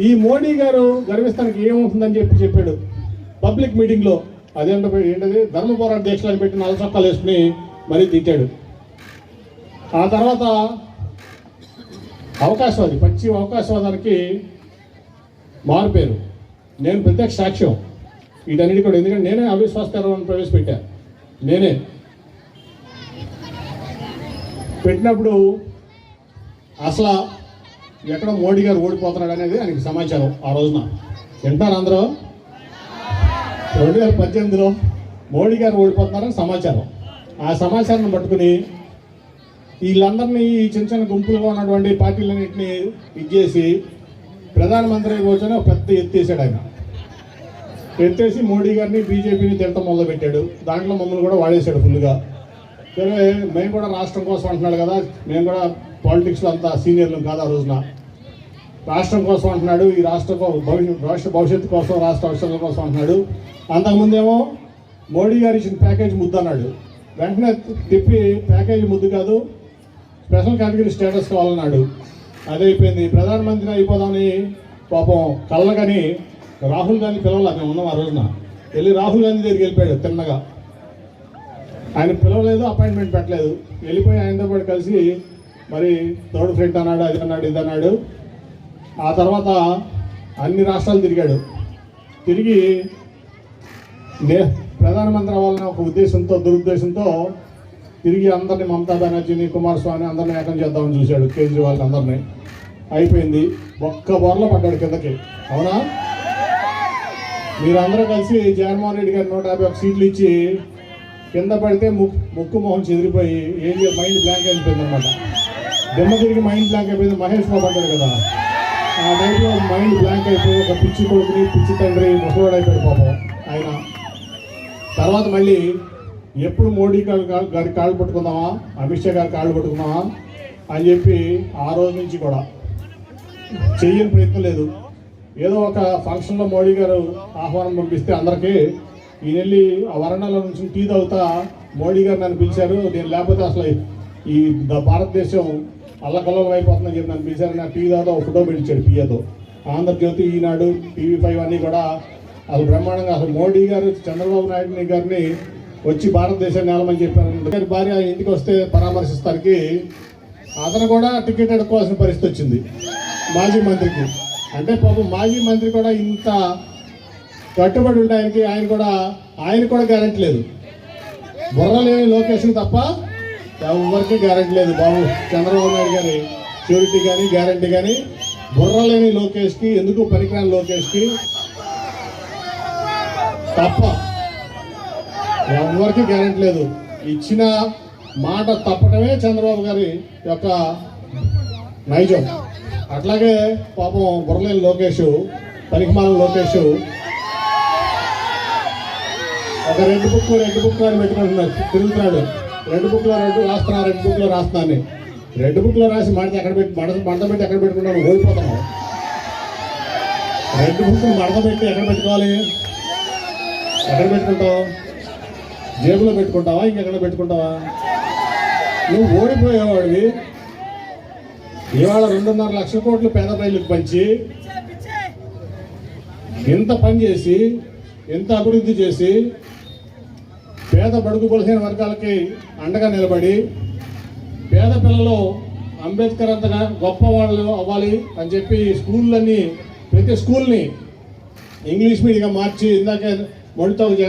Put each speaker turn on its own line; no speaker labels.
ఈ మోడీ గారు గర్విస్తానికి ఏమవుతుందని చెప్పి చెప్పాడు. పబ్లిక్ మీటింగ్లో అదేంటో ఏంటది? ధర్మ పోరాట దీక్షలను పెట్టి నల్ల చొక్కాలు వేసుకుని మరీ తిట్టాడు. ఆ తర్వాత అవకాశవాది పచ్చి అవకాశవాదానికి మారిపోయారు. నేను ప్రత్యక్ష సాక్ష్యం. వీటన్నిటి కూడా ఎందుకంటే నేనే అవిశ్వాస తీర్మానం ప్రవేశపెట్టా. నేనే. పెట్టినప్పుడు అసలు ఎక్కడ మోడీ గారు ఓడిపోతున్నాడు అనేది ఆయనకి సమాచారం ఆ రోజున. వింటారు అందరూ? రెండు వేల పద్దెనిమిదిలో మోడీ గారు ఓడిపోతున్నారని సమాచారం. ఆ సమాచారాన్ని పట్టుకుని వీళ్ళందరినీ ఈ చిన్న చిన్న గుంపులుగా ఉన్నటువంటి పార్టీలన్నింటినీ ఇచ్చేసి ప్రధానమంత్రి కూర్చొని ఒక పెద్ద ఎత్తేసాడు ఆయన. ఎత్తేసి మోడీ గారిని బీజేపీని తింటం మొదలుపెట్టాడు. దాంట్లో మమ్మల్ని కూడా వాడేశాడు ఫుల్గా సరే మేము కూడా రాష్ట్రం కోసం అంటున్నాడు కదా. మేము కూడా పాలిటిక్స్లో అంత సీనియర్లు కాదు ఆ రోజున. రాష్ట్రం కోసం అంటున్నాడు ఈ రాష్ట్ర భవిష్యత్ రాష్ట్ర భవిష్యత్తు కోసం రాష్ట్ర అవసరాల కోసం అంటున్నాడు. అంతకుముందేమో మోడీ గారు ఇచ్చిన ప్యాకేజ్ ముద్దు అన్నాడు. వెంటనే తిప్పి ప్యాకేజ్ ముద్దు కాదు స్పెషల్ కేటగిరీ స్టేటస్ కావాలన్నాడు. అదే అయిపోయింది. ప్రధానమంత్రి అయిపోదామని పాపం కళ్ళకని రాహుల్ గాంధీ పిలవాలి మేము ఉన్నాం ఆ రోజున. వెళ్ళి రాహుల్ గాంధీ దగ్గరికి వెళ్ళిపోయాడు తిన్నగా. ఆయన పిలవలేదు అపాయింట్మెంట్ పెట్టలేదు. వెళ్ళిపోయి ఆయనతో పాటు కలిసి మరి థర్డ్ ఫ్రెండ్ అన్నాడు అది అన్నాడు ఇది అన్నాడు. ఆ తర్వాత అన్ని రాష్ట్రాలు తిరిగాడు. తిరిగి నే ప్రధానమంత్రి అవ్వాలనే ఒక ఉద్దేశంతో దురుద్దేశంతో తిరిగి అందరినీ మమతా బెనర్జీని కుమారస్వామిని అందరినీ ఏకం చేద్దామని చూశాడు కేజ్రీవాల్ అందరినీ. అయిపోయింది. ఒక్క బోర్లో పడ్డాడు కిందకి. అవునా? మీరందరూ కలిసి జగన్మోహన్ రెడ్డి గారు నూట యాభై ఒక సీట్లు ఇచ్చి కింద పడితే ముక్కు ముక్కు మొహం చెదిరిపోయి ఏం చేయ మైండ్ బ్లాంక్ అయిపోయింది అనమాట దెమ్మ తిరిగి మైండ్ బ్లాంక్ అయిపోయింది. మహేష్ బాబు అంటాడు కదా. ఆ టైంలో మైండ్ బ్లాంక్ అయిపోయి ఒక పిచ్చి కొడుకుని పిచ్చి తండ్రి ముసలోడైపోయాడు పాపం ఆయన. తర్వాత మళ్ళీ ఎప్పుడు మోడీ గారి కాళ్ళు పట్టుకుందామా? అమిత్ షా గారి కాళ్ళు పట్టుకుందామా? అని చెప్పి ఆ రోజు నుంచి కూడా చెయ్యని ప్రయత్నం లేదు. ఏదో ఒక ఫంక్షన్లో మోడీ గారు ఆహ్వానం పంపిస్తే అందరికీ ఈయన వెళ్ళి ఆ వరండాలో నుంచి టీ తాగుతా మోడీ గారు నన్ను పిలిచారు. నేను లేకపోతే అసలు ఈ భారతదేశం అల్లకల్లోలం అయిపోతుందని చెప్పి నన్ను పిలిచారు. నా టీవీ తాగుతా ఒక ఫోటో పిలిచాడు పియ్యతో ఆంధ్రజ్యోతి ఈనాడు టీవీ ఫైవ్ అన్నీ కూడా అసలు బ్రహ్మాండంగా అసలు మోడీ గారు చంద్రబాబు నాయుడు గారిని వచ్చి భారతదేశాన్ని నేలమని చెప్పారు గారి భార్య ఇంటికి వస్తే పరామర్శిస్తానికి అతను కూడా టికెట్ అడుక్కోవాల్సిన పరిస్థితి వచ్చింది మాజీ మంత్రికి. అంటే పాపం మాజీ మంత్రి కూడా ఇంత కట్టుబడి ఉండడానికి ఆయన కూడా ఆయన కూడా గ్యారెంటీ లేదు. బుర్రలేని లొకేషన్ తప్ప ఎవరికి గ్యారెంటీ లేదు. బాబు చంద్రబాబు నాయుడు గారి షూరిటీ కానీ గ్యారెంటీ కానీ బుర్ర లేని లోకేష్కి ఎందుకు పనికిరాని లోకేష్కి? తప్ప ఎవరికి గ్యారెంటీ లేదు. ఇచ్చిన మాట తప్పటమే చంద్రబాబు గారి యొక్క నైజం. అట్లాగే పాపం బుర్రలేని లోకేష్ పనికిమాల లోకేష్ ఒక రెడ్ బుక్ రెడ్ బుక్ అని పెట్టుకుంటున్నాడు తిరుగుతున్నాడు. రెడ్ బుక్లో రెడ్ రాస్తున్నా రెడ్ బుక్లో రాస్తున్నా అని. రెడ్ బుక్లో రాసి మడత ఎక్కడ పెట్టి మడత మడత పెట్టి ఎక్కడ పెట్టుకుంటాను ఓడిపోతాను రెడ్ బుక్ మడత పెట్టి ఎక్కడ పెట్టుకోవాలి? ఎక్కడ పెట్టుకుంటావు? జేబులో పెట్టుకుంటావా? ఇంకెక్కడ పెట్టుకుంటావా? నువ్వు ఓడిపోయేవాడివి. ఇవాళ రెండున్నర లక్షల కోట్లు పేద ప్రజలకు పంచి ఎంత పని చేసి ఎంత అభివృద్ధి చేసి పేద బడుగు బలహీన వర్గాలకి అండగా నిలబడి పేద పిల్లలు అంబేద్కర్ అంతగా గొప్ప వాళ్ళు అవ్వాలి అని చెప్పి స్కూళ్ళన్నీ ప్రతి స్కూల్ని ఇంగ్లీష్ మీడియంగా మార్చి ఇందాక మొడితో